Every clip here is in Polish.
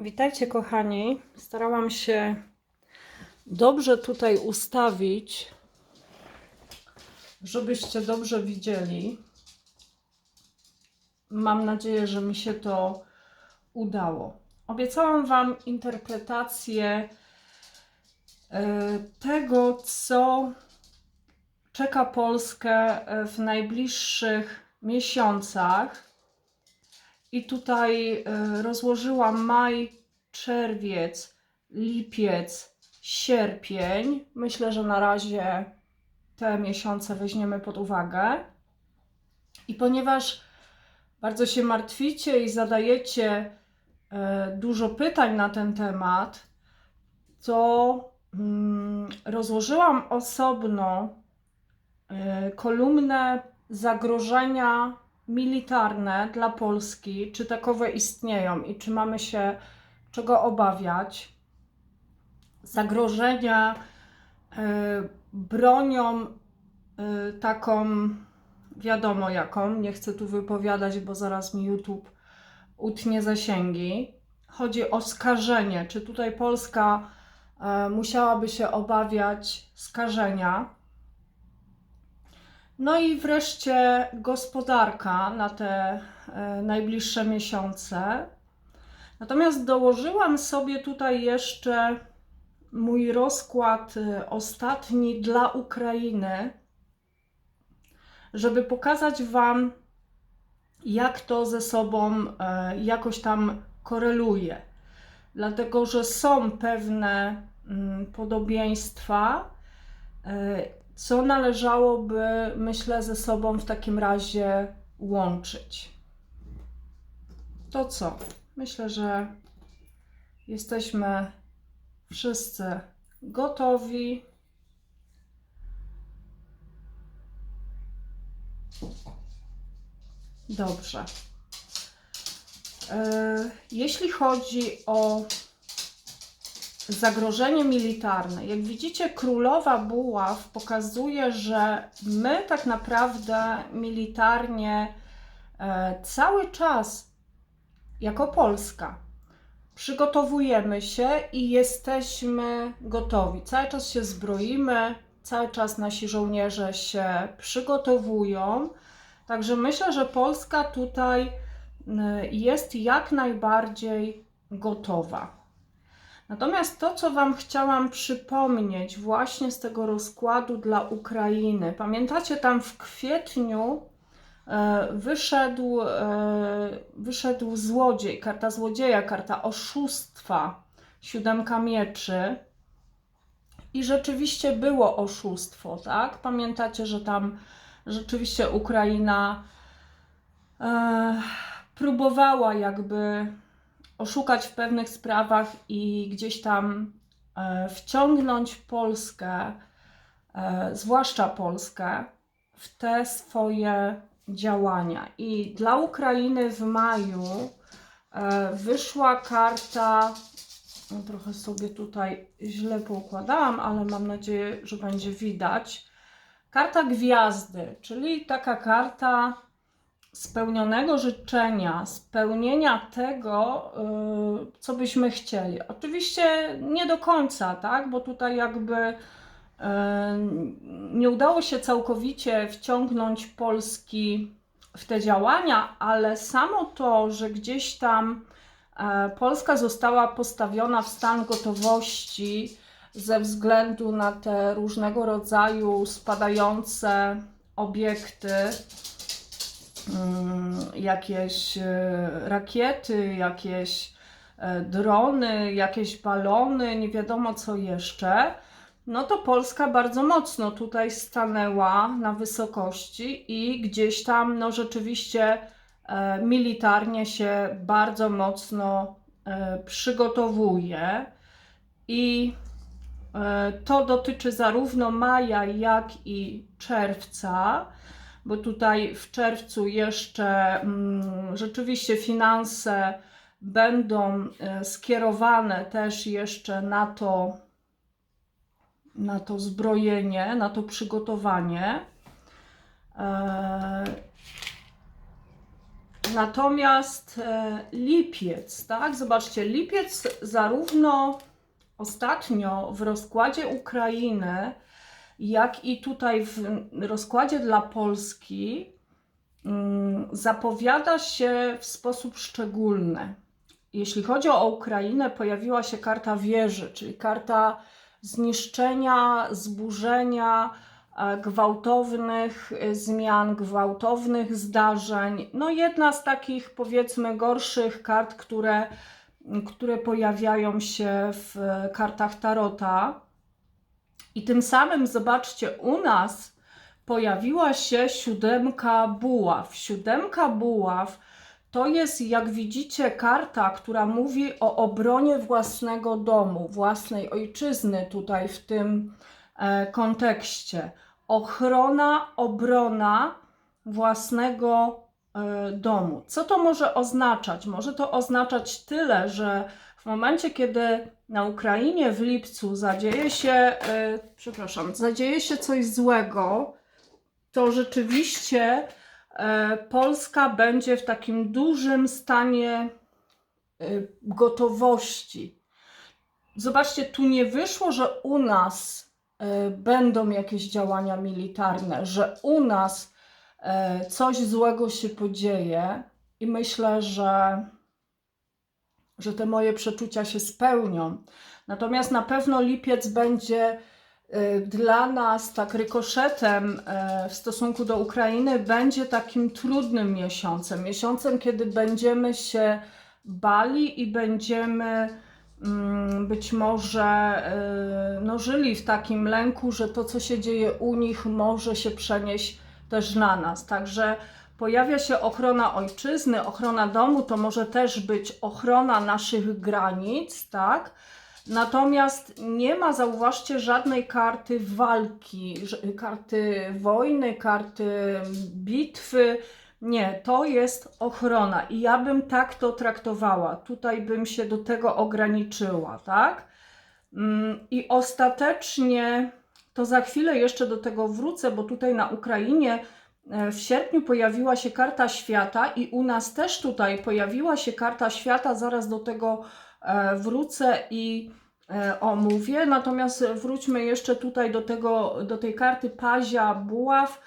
Witajcie, kochani. Starałam się dobrze tutaj ustawić, żebyście dobrze widzieli. Mam nadzieję, że mi się to udało. Obiecałam Wam interpretację e, tego, co czeka Polskę e, w najbliższych miesiącach. I tutaj e, rozłożyłam maj, czerwiec, lipiec, sierpień. Myślę, że na razie te miesiące weźmiemy pod uwagę. I ponieważ bardzo się martwicie i zadajecie e, dużo pytań na ten temat, to mm, rozłożyłam osobno e, kolumnę zagrożenia militarne dla Polski, czy takowe istnieją i czy mamy się czego obawiać. Zagrożenia e, bronią e, taką, wiadomo jaką, nie chcę tu wypowiadać, bo zaraz mi YouTube utnie zasięgi. Chodzi o skażenie. Czy tutaj Polska e, musiałaby się obawiać skażenia? No i wreszcie gospodarka na te e, najbliższe miesiące. Natomiast dołożyłam sobie tutaj jeszcze mój rozkład e, ostatni dla Ukrainy, żeby pokazać Wam, jak to ze sobą e, jakoś tam koreluje. Dlatego, że są pewne mm, podobieństwa, co należałoby, myślę, ze sobą w takim razie łączyć. To co? Myślę, że jesteśmy wszyscy gotowi. Dobrze. E, Jeśli chodzi o zagrożenie militarne. Jak widzicie, królowa buław pokazuje, że my tak naprawdę militarnie e, cały czas, jako Polska, przygotowujemy się i jesteśmy gotowi. Cały czas się zbroimy, cały czas nasi żołnierze się przygotowują. Także myślę, że Polska tutaj y, jest jak najbardziej gotowa. Natomiast to, co Wam chciałam przypomnieć właśnie z tego rozkładu dla Ukrainy, pamiętacie, tam w kwietniu e, wyszedł, e, wyszedł złodziej, karta złodzieja, karta oszustwa, siódemka mieczy. I rzeczywiście było oszustwo, tak? Pamiętacie, że tam rzeczywiście Ukraina e, próbowała jakby oszukać w pewnych sprawach i gdzieś tam e, wciągnąć Polskę, e, zwłaszcza Polskę, w te swoje działania. I dla Ukrainy w maju e, wyszła karta. No, trochę sobie tutaj źle poukładałam, ale mam nadzieję, że będzie widać. Karta gwiazdy, czyli taka karta spełnionego życzenia, spełnienia tego, yy, co byśmy chcieli. Oczywiście nie do końca, tak, bo tutaj jakby yy, nie udało się całkowicie wciągnąć Polski w te działania, ale samo to, że gdzieś tam e, Polska została postawiona w stan gotowości ze względu na te różnego rodzaju spadające obiekty, jakieś e, rakiety, jakieś e, drony, jakieś balony, nie wiadomo co jeszcze, no to Polska bardzo mocno tutaj stanęła na wysokości i gdzieś tam, no rzeczywiście e, militarnie się bardzo mocno e, przygotowuje i to dotyczy zarówno maja, jak i czerwca, bo tutaj w czerwcu jeszcze mm, rzeczywiście finanse będą e, skierowane też jeszcze na to, na to zbrojenie, na to przygotowanie. E, Natomiast e, lipiec, tak? Zobaczcie, lipiec zarówno ostatnio w rozkładzie Ukrainy, jak i tutaj w rozkładzie dla Polski mm, zapowiada się w sposób szczególny. Jeśli chodzi o Ukrainę, pojawiła się karta wieży, czyli karta zniszczenia, zburzenia, e, gwałtownych e, zmian, gwałtownych zdarzeń. No, jedna z takich powiedzmy gorszych kart, które, które pojawiają się w kartach Tarota. I tym samym, zobaczcie, u nas pojawiła się siódemka buław. Siódemka buław to jest, jak widzicie, karta, która mówi o obronie własnego domu, własnej ojczyzny tutaj w tym e, kontekście. Ochrona, obrona własnego e, domu. Co to może oznaczać? Może to oznaczać tyle, że w momencie, kiedy na Ukrainie w lipcu zadzieje się, e, przepraszam, zadzieje się coś złego, to rzeczywiście e, Polska będzie w takim dużym stanie e, gotowości. Zobaczcie, tu nie wyszło, że u nas będą jakieś działania militarne, że u nas coś złego się podzieje i myślę, że, że te moje przeczucia się spełnią. Natomiast na pewno lipiec będzie y, dla nas tak rykoszetem e, w stosunku do Ukrainy będzie takim trudnym miesiącem. Miesiącem, kiedy będziemy się bali i będziemy mm, być może y, no, żyli w takim lęku, że to, co się dzieje u nich, może się przenieść też na nas. Także pojawia się ochrona ojczyzny, ochrona domu, to może też być ochrona naszych granic, tak? Natomiast nie ma, zauważcie, żadnej karty walki, karty wojny, karty bitwy. Nie, to jest ochrona i ja bym tak to traktowała. Tutaj bym się do tego ograniczyła, tak? Mm, I ostatecznie, to za chwilę jeszcze do tego wrócę, bo tutaj na Ukrainie w sierpniu pojawiła się karta świata i u nas też tutaj pojawiła się karta świata, zaraz do tego e, wrócę i e, omówię. Natomiast wróćmy jeszcze tutaj do, tego, do tej karty Pazia Buław.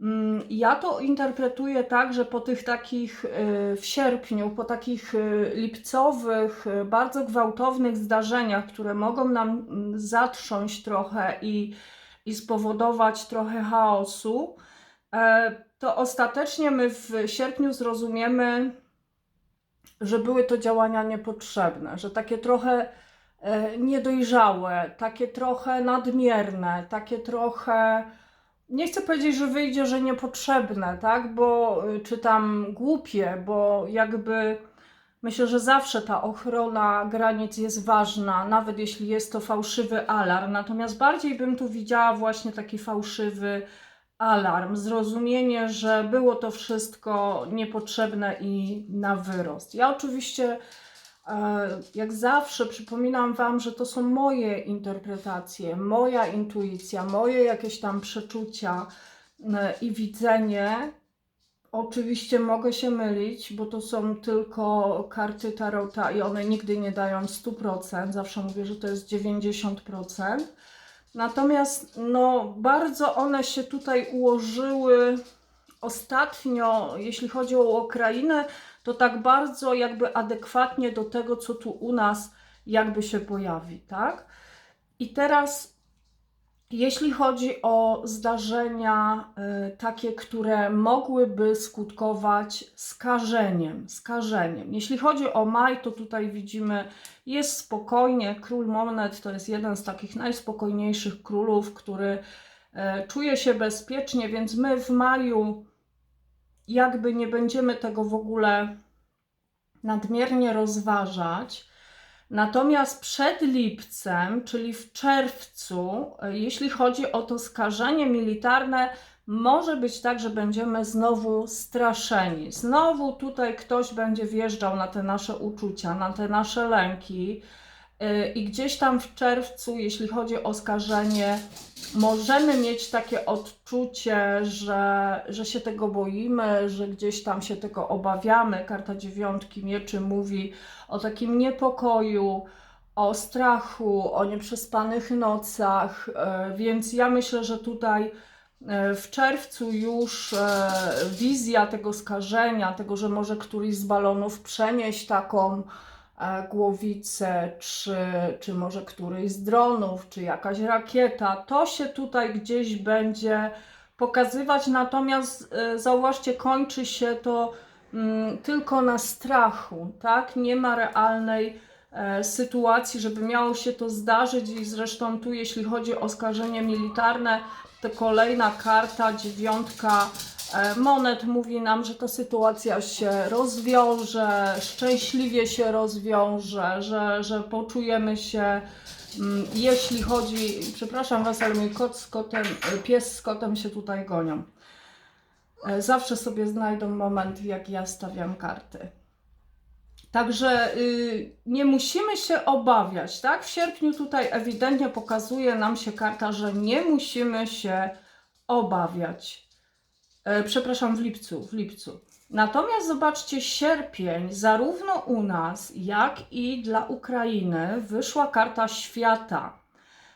Mm, Ja to interpretuję tak, że po tych takich e, w sierpniu, po takich e, lipcowych, e, bardzo gwałtownych zdarzeniach, które mogą nam mm, zatrząść trochę i, i spowodować trochę chaosu, e, to ostatecznie my w sierpniu zrozumiemy, że były to działania niepotrzebne, że takie trochę e, niedojrzałe, takie trochę nadmierne, takie trochę nie chcę powiedzieć, że wyjdzie, że niepotrzebne, tak? Bo y, czy tam głupie, bo jakby myślę, że zawsze ta ochrona granic jest ważna, nawet jeśli jest to fałszywy alarm. Natomiast bardziej bym tu widziała właśnie taki fałszywy alarm, zrozumienie, że było to wszystko niepotrzebne i na wyrost. Ja oczywiście E, Jak zawsze przypominam Wam, że to są moje interpretacje, moja intuicja, moje jakieś tam przeczucia e, i widzenie. Oczywiście mogę się mylić, bo to są tylko karty tarota i one nigdy nie dają 100%. Zawsze mówię, że to jest 90%. Natomiast no, bardzo one się tutaj ułożyły ostatnio, jeśli chodzi o Ukrainę, to tak bardzo jakby adekwatnie do tego, co tu u nas jakby się pojawi, tak? I teraz, jeśli chodzi o zdarzenia y, takie, które mogłyby skutkować skażeniem, skażeniem. Jeśli chodzi o maj, to tutaj widzimy, jest spokojnie. Król Monet to jest jeden z takich najspokojniejszych królów, który e, czuje się bezpiecznie, więc my w maju jakby nie będziemy tego w ogóle nadmiernie rozważać. Natomiast przed lipcem, czyli w czerwcu, e, jeśli chodzi o to skażenie militarne, może być tak, że będziemy znowu straszeni. Znowu tutaj ktoś będzie wjeżdżał na te nasze uczucia, na te nasze lęki. Y, I gdzieś tam w czerwcu, jeśli chodzi o skażenie, możemy mieć takie odczucie, że, że się tego boimy, że gdzieś tam się tego obawiamy. Karta dziewiątki mieczy mówi o takim niepokoju, o strachu, o nieprzespanych nocach, e, więc ja myślę, że tutaj e, w czerwcu już wizja tego skażenia, tego, że może któryś z balonów przenieść taką e, głowicę, czy, czy może któryś z dronów, czy jakaś rakieta, to się tutaj gdzieś będzie pokazywać, natomiast e, zauważcie, kończy się to mm, tylko na strachu, tak? Nie ma realnej e, sytuacji, żeby miało się to zdarzyć i zresztą tu, jeśli chodzi o skażenie militarne, to kolejna karta, dziewiątka monet mówi nam, że ta sytuacja się rozwiąże, szczęśliwie się rozwiąże, że, że poczujemy się, mm, jeśli chodzi, przepraszam Was, ale mój kot z kotem, e, pies z kotem się tutaj gonią. E, Zawsze sobie znajdą moment, jak ja stawiam karty. Także y, nie musimy się obawiać, tak? W sierpniu tutaj ewidentnie pokazuje nam się karta, że nie musimy się obawiać. E, przepraszam, w lipcu, w lipcu. Natomiast zobaczcie, sierpień, zarówno u nas, jak i dla Ukrainy wyszła karta świata,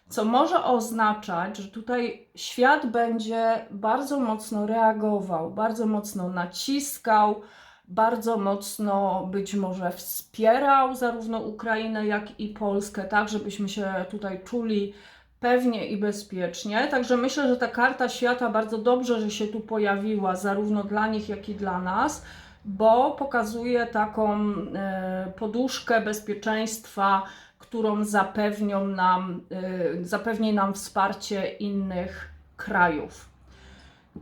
co może oznaczać, że tutaj świat będzie bardzo mocno reagował, bardzo mocno naciskał, bardzo mocno być może wspierał zarówno Ukrainę, jak i Polskę, tak, żebyśmy się tutaj czuli pewnie i bezpiecznie. Także myślę, że ta karta świata bardzo dobrze, że się tu pojawiła, zarówno dla nich, jak i dla nas, bo pokazuje taką e, poduszkę bezpieczeństwa, którą zapewnią nam, e, zapewni nam wsparcie innych krajów.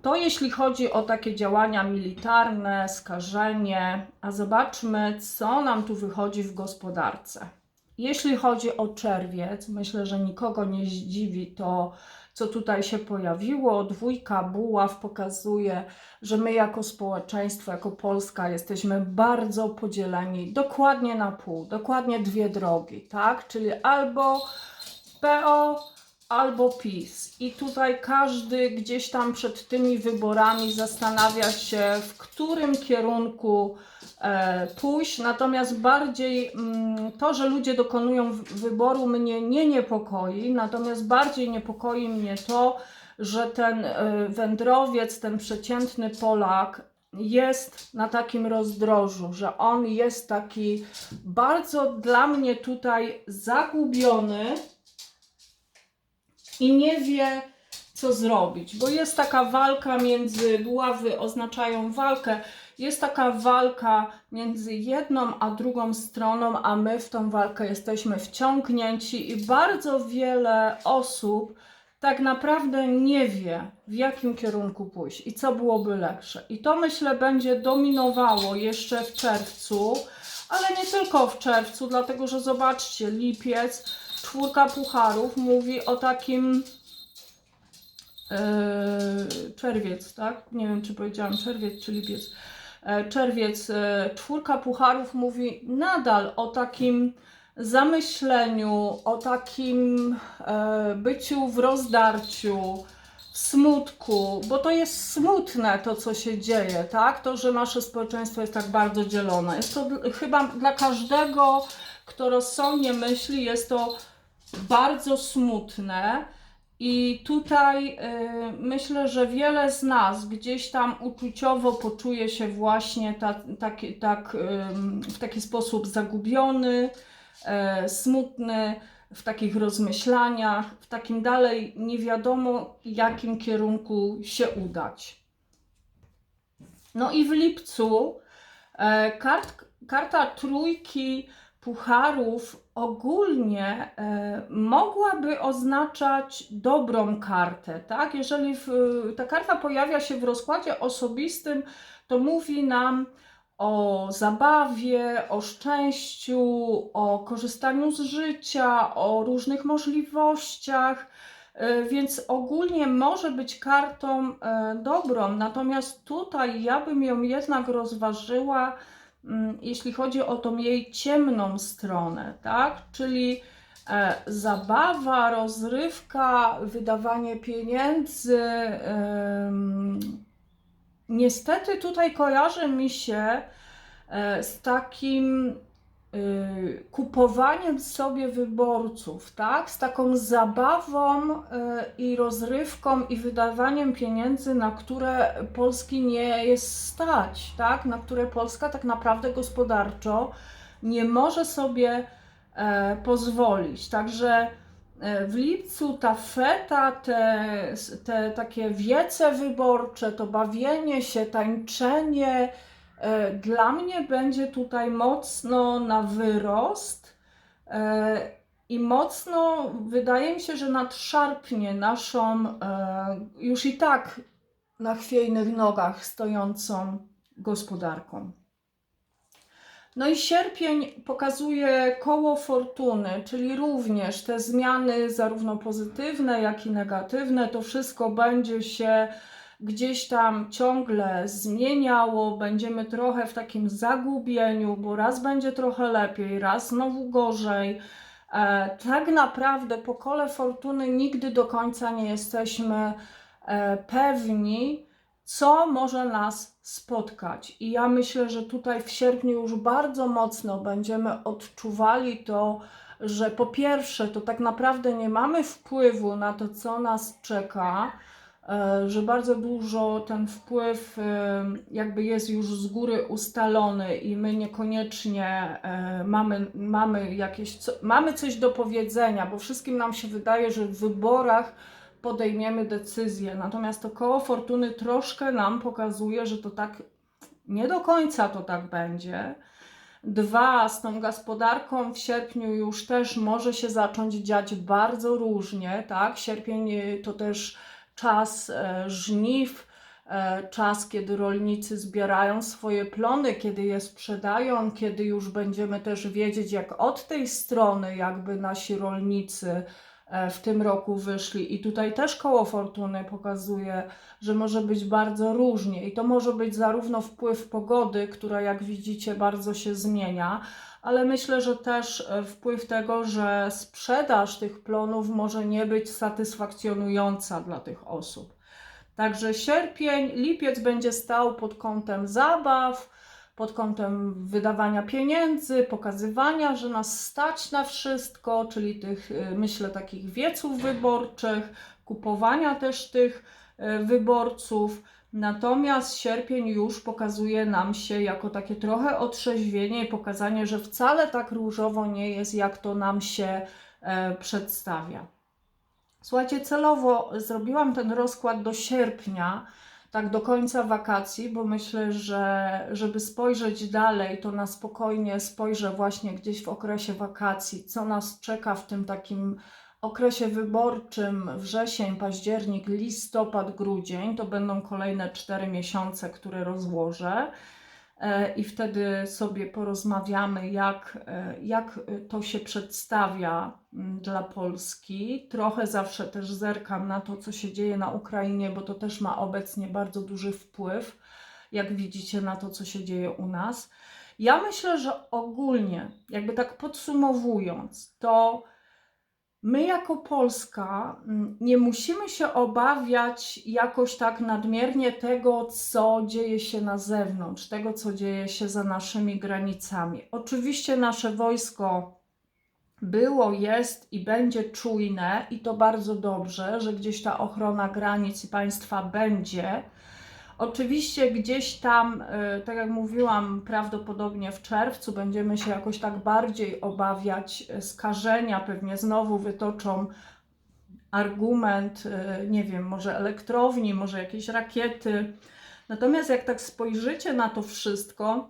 To jeśli chodzi o takie działania militarne, skażenie, a zobaczmy, co nam tu wychodzi w gospodarce. Jeśli chodzi o czerwiec, myślę, że nikogo nie zdziwi to, co tutaj się pojawiło. Dwójka buław pokazuje, że my jako społeczeństwo, jako Polska jesteśmy bardzo podzieleni dokładnie na pół, dokładnie dwie drogi, tak? Czyli albo PO, albo PiS. I tutaj każdy gdzieś tam przed tymi wyborami zastanawia się, w którym kierunku e, pójść. Natomiast bardziej mm, to, że ludzie dokonują wyboru, mnie nie niepokoi. Natomiast bardziej niepokoi mnie to, że ten e, wędrowiec, ten przeciętny Polak jest na takim rozdrożu, że on jest taki bardzo dla mnie tutaj zagubiony i nie wie, co zrobić, bo jest taka walka między, buławy oznaczają walkę, jest taka walka między jedną a drugą stroną, a my w tą walkę jesteśmy wciągnięci i bardzo wiele osób tak naprawdę nie wie, w jakim kierunku pójść i co byłoby lepsze. I to myślę będzie dominowało jeszcze w czerwcu, ale nie tylko w czerwcu, dlatego że zobaczcie, lipiec, czwórka pucharów mówi o takim Yy, czerwiec, tak? Nie wiem, czy powiedziałam czerwiec czy lipiec. E, Czerwiec, e, czwórka pucharów mówi nadal o takim zamyśleniu, o takim byciu w rozdarciu, w smutku, bo to jest smutne to, co się dzieje, tak? To, że nasze społeczeństwo jest tak bardzo dzielone. Jest to chyba dla każdego, kto rozsądnie myśli, jest to bardzo smutne. I tutaj y, myślę, że wiele z nas gdzieś tam uczuciowo poczuje się właśnie ta, taki, tak, ym, w taki sposób zagubiony, e, smutny, w takich rozmyślaniach, w takim dalej nie wiadomo, jakim kierunku się udać. No i w lipcu e, kart, karta trójki pucharów ogólnie e, mogłaby oznaczać dobrą kartę, tak? Jeżeli w, ta karta pojawia się w rozkładzie osobistym, to mówi nam o zabawie, o szczęściu, o korzystaniu z życia, o różnych możliwościach. E, Więc ogólnie może być kartą e, dobrą, natomiast tutaj ja bym ją jednak rozważyła jeśli chodzi o tą jej ciemną stronę, tak? Czyli e, zabawa, rozrywka, wydawanie pieniędzy. niestety tutaj kojarzy mi się e, z takim kupowaniem sobie wyborców, tak? Z taką zabawą y, i rozrywką i wydawaniem pieniędzy, na które Polski nie jest stać, tak? Na które Polska tak naprawdę gospodarczo nie może sobie e, pozwolić. Także e, w lipcu ta feta, te, te takie wiece wyborcze, to bawienie się, tańczenie, dla mnie będzie tutaj mocno na wyrost e, i mocno wydaje mi się, że nadszarpnie naszą e, już i tak na chwiejnych nogach stojącą gospodarką. No i sierpień pokazuje koło fortuny, czyli również te zmiany, zarówno pozytywne, jak i negatywne, to wszystko będzie się gdzieś tam ciągle zmieniało, będziemy trochę w takim zagubieniu, bo raz będzie trochę lepiej, raz znowu gorzej. E, tak naprawdę po kole fortuny nigdy do końca nie jesteśmy e, pewni, co może nas spotkać. I ja myślę, że tutaj w sierpniu już bardzo mocno będziemy odczuwali to, że po pierwsze, to tak naprawdę nie mamy wpływu na to, co nas czeka, że bardzo dużo ten wpływ e, jakby jest już z góry ustalony i my niekoniecznie e, mamy, mamy jakieś, mamy coś do powiedzenia, bo wszystkim nam się wydaje, że w wyborach podejmiemy decyzję. Natomiast to koło fortuny troszkę nam pokazuje, że to tak nie do końca to tak będzie. Dwa, z tą gospodarką w sierpniu już też może się zacząć dziać bardzo różnie, tak? Sierpień to też czas e, żniw, e, czas, kiedy rolnicy zbierają swoje plony, kiedy je sprzedają, kiedy już będziemy też wiedzieć, jak od tej strony jakby nasi rolnicy w tym roku wyszli. I tutaj też koło fortuny pokazuje, że może być bardzo różnie. I to może być zarówno wpływ pogody, która jak widzicie bardzo się zmienia, ale myślę, że też e, wpływ tego, że sprzedaż tych plonów może nie być satysfakcjonująca dla tych osób. Także sierpień, lipiec będzie stał pod kątem zabaw, pod kątem wydawania pieniędzy, pokazywania, że nas stać na wszystko, czyli tych, y, myślę, takich wieców wyborczych, kupowania też tych y, wyborców. Natomiast sierpień już pokazuje nam się jako takie trochę otrzeźwienie i pokazanie, że wcale tak różowo nie jest, jak to nam się e, przedstawia. Słuchajcie, celowo zrobiłam ten rozkład do sierpnia, tak do końca wakacji, bo myślę, że żeby spojrzeć dalej, to na spokojnie spojrzę właśnie gdzieś w okresie wakacji, co nas czeka w tym takim okresie wyborczym wrzesień, październik, listopad, grudzień. To będą kolejne cztery miesiące, które rozłożę. E, I wtedy sobie porozmawiamy, jak, e, jak to się przedstawia mm, dla Polski. Trochę zawsze też zerkam na to, co się dzieje na Ukrainie, bo to też ma obecnie bardzo duży wpływ, jak widzicie, na to, co się dzieje u nas. Ja myślę, że ogólnie, jakby tak podsumowując, to My jako Polska mm, nie musimy się obawiać jakoś tak nadmiernie tego, co dzieje się na zewnątrz, tego, co dzieje się za naszymi granicami. Oczywiście nasze wojsko było, jest i będzie czujne, i to bardzo dobrze, że gdzieś ta ochrona granic i państwa będzie. Oczywiście gdzieś tam, y, tak jak mówiłam, prawdopodobnie w czerwcu będziemy się jakoś tak bardziej obawiać y, skażenia, pewnie znowu wytoczą argument, y, nie wiem, może elektrowni, może jakieś rakiety. Natomiast jak tak spojrzycie na to wszystko,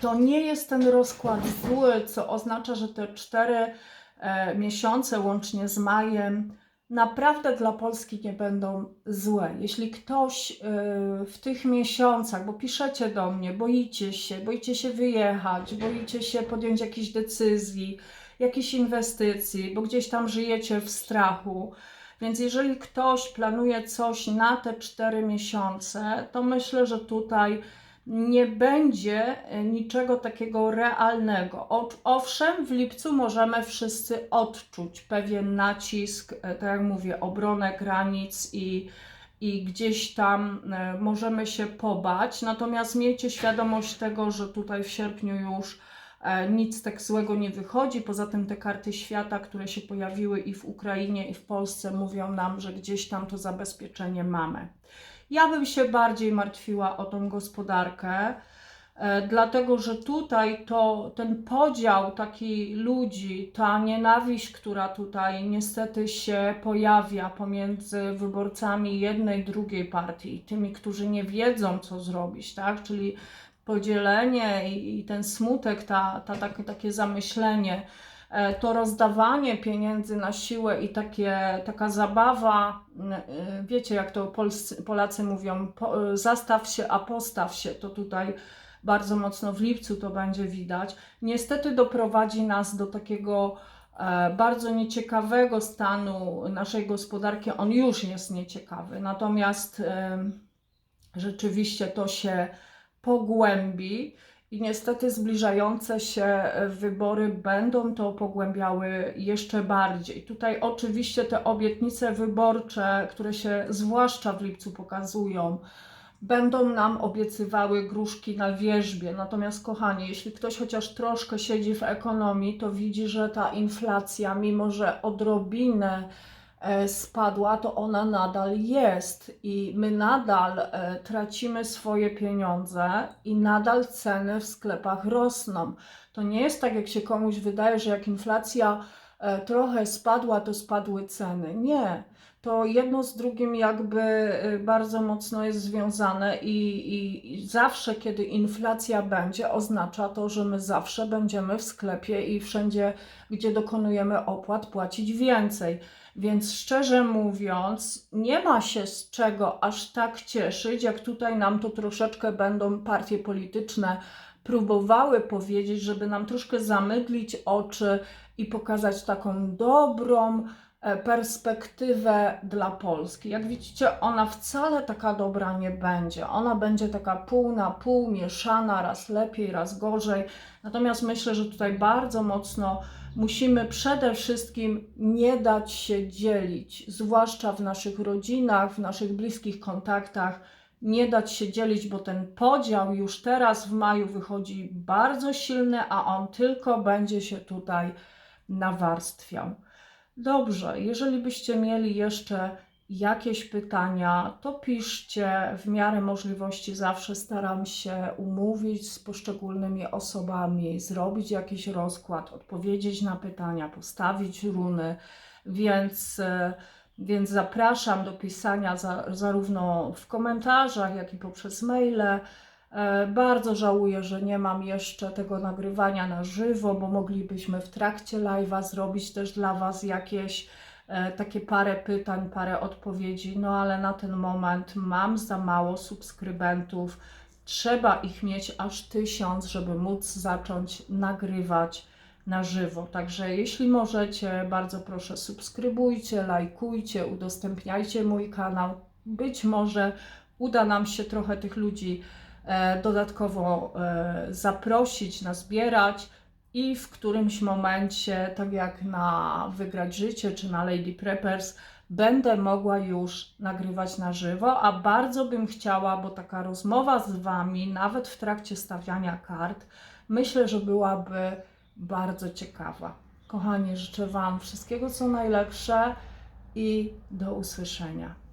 to nie jest ten rozkład zły, co oznacza, że te cztery e, miesiące łącznie z majem naprawdę dla Polski nie będą złe. Jeśli ktoś y, w tych miesiącach, bo piszecie do mnie, boicie się, boicie się wyjechać, boicie się podjąć jakieś decyzji, jakiejś inwestycji, bo gdzieś tam żyjecie w strachu. Więc jeżeli ktoś planuje coś na te cztery miesiące, to myślę, że tutaj nie będzie e, niczego takiego realnego. Owszem, w lipcu możemy wszyscy odczuć pewien nacisk, e, tak jak mówię, obronę granic i, i gdzieś tam e, możemy się pobać. Natomiast miejcie świadomość tego, że tutaj w sierpniu już nic tak złego nie wychodzi. Poza tym te karty świata, które się pojawiły i w Ukrainie, i w Polsce, mówią nam, że gdzieś tam to zabezpieczenie mamy. Ja bym się bardziej martwiła o tą gospodarkę, e, dlatego że tutaj to ten podział taki ludzi, ta nienawiść, która tutaj niestety się pojawia pomiędzy wyborcami jednej, drugiej partii tymi, którzy nie wiedzą, co zrobić, tak? Czyli podzielenie i, i ten smutek, ta, ta, takie, takie zamyślenie, to rozdawanie pieniędzy na siłę i takie, taka zabawa, e, wiecie jak to Polscy, Polacy mówią, po, e, zastaw się, a postaw się, to tutaj bardzo mocno w lipcu to będzie widać, niestety doprowadzi nas do takiego e, bardzo nieciekawego stanu naszej gospodarki. On już jest nieciekawy, natomiast rzeczywiście to się pogłębi i niestety zbliżające się e, wybory będą to pogłębiały jeszcze bardziej. Tutaj oczywiście te obietnice wyborcze, które się zwłaszcza w lipcu pokazują, będą nam obiecywały gruszki na wierzbie. Natomiast, kochani, jeśli ktoś chociaż troszkę siedzi w ekonomii, to widzi, że ta inflacja, mimo że odrobinę spadła, to ona nadal jest i my nadal e, tracimy swoje pieniądze i nadal ceny w sklepach rosną. To nie jest tak, jak się komuś wydaje, że jak inflacja e, trochę spadła, to spadły ceny. Nie. To jedno z drugim jakby e, bardzo mocno jest związane i, i, i zawsze, kiedy inflacja będzie, oznacza to, że my zawsze będziemy w sklepie i wszędzie, gdzie dokonujemy opłat, płacić więcej. Więc szczerze mówiąc, nie ma się z czego aż tak cieszyć, jak tutaj nam to troszeczkę będą partie polityczne próbowały powiedzieć, żeby nam troszkę zamydlić oczy i pokazać taką dobrą perspektywę dla Polski. Jak widzicie, ona wcale taka dobra nie będzie. Ona będzie taka pół na pół, mieszana, raz lepiej, raz gorzej. Natomiast myślę, że tutaj bardzo mocno musimy przede wszystkim nie dać się dzielić, zwłaszcza w naszych rodzinach, w naszych bliskich kontaktach. Nie dać się dzielić, bo ten podział już teraz w maju wychodzi bardzo silny, a on tylko będzie się tutaj nawarstwiał. Dobrze, jeżeli byście mieli jeszcze jakieś pytania, to piszcie. W miarę możliwości zawsze staram się umówić z poszczególnymi osobami, zrobić jakiś rozkład, odpowiedzieć na pytania, postawić runy, więc, e, więc zapraszam do pisania za, zarówno w komentarzach, jak i poprzez maile. E, Bardzo żałuję, że nie mam jeszcze tego nagrywania na żywo, bo moglibyśmy w trakcie live'a zrobić też dla Was jakieś e, takie parę pytań, parę odpowiedzi, no ale na ten moment mam za mało subskrybentów. Trzeba ich mieć aż tysiąc, żeby móc zacząć nagrywać na żywo. Także jeśli możecie, bardzo proszę subskrybujcie, lajkujcie, udostępniajcie mój kanał. Być może uda nam się trochę tych ludzi dodatkowo e, zaprosić, nazbierać i w którymś momencie, tak jak na Wygrać Życie czy na Lady Preppers, będę mogła już nagrywać na żywo, a bardzo bym chciała, bo taka rozmowa z Wami, nawet w trakcie stawiania kart, myślę, że byłaby bardzo ciekawa. Kochani, życzę Wam wszystkiego co najlepsze i do usłyszenia.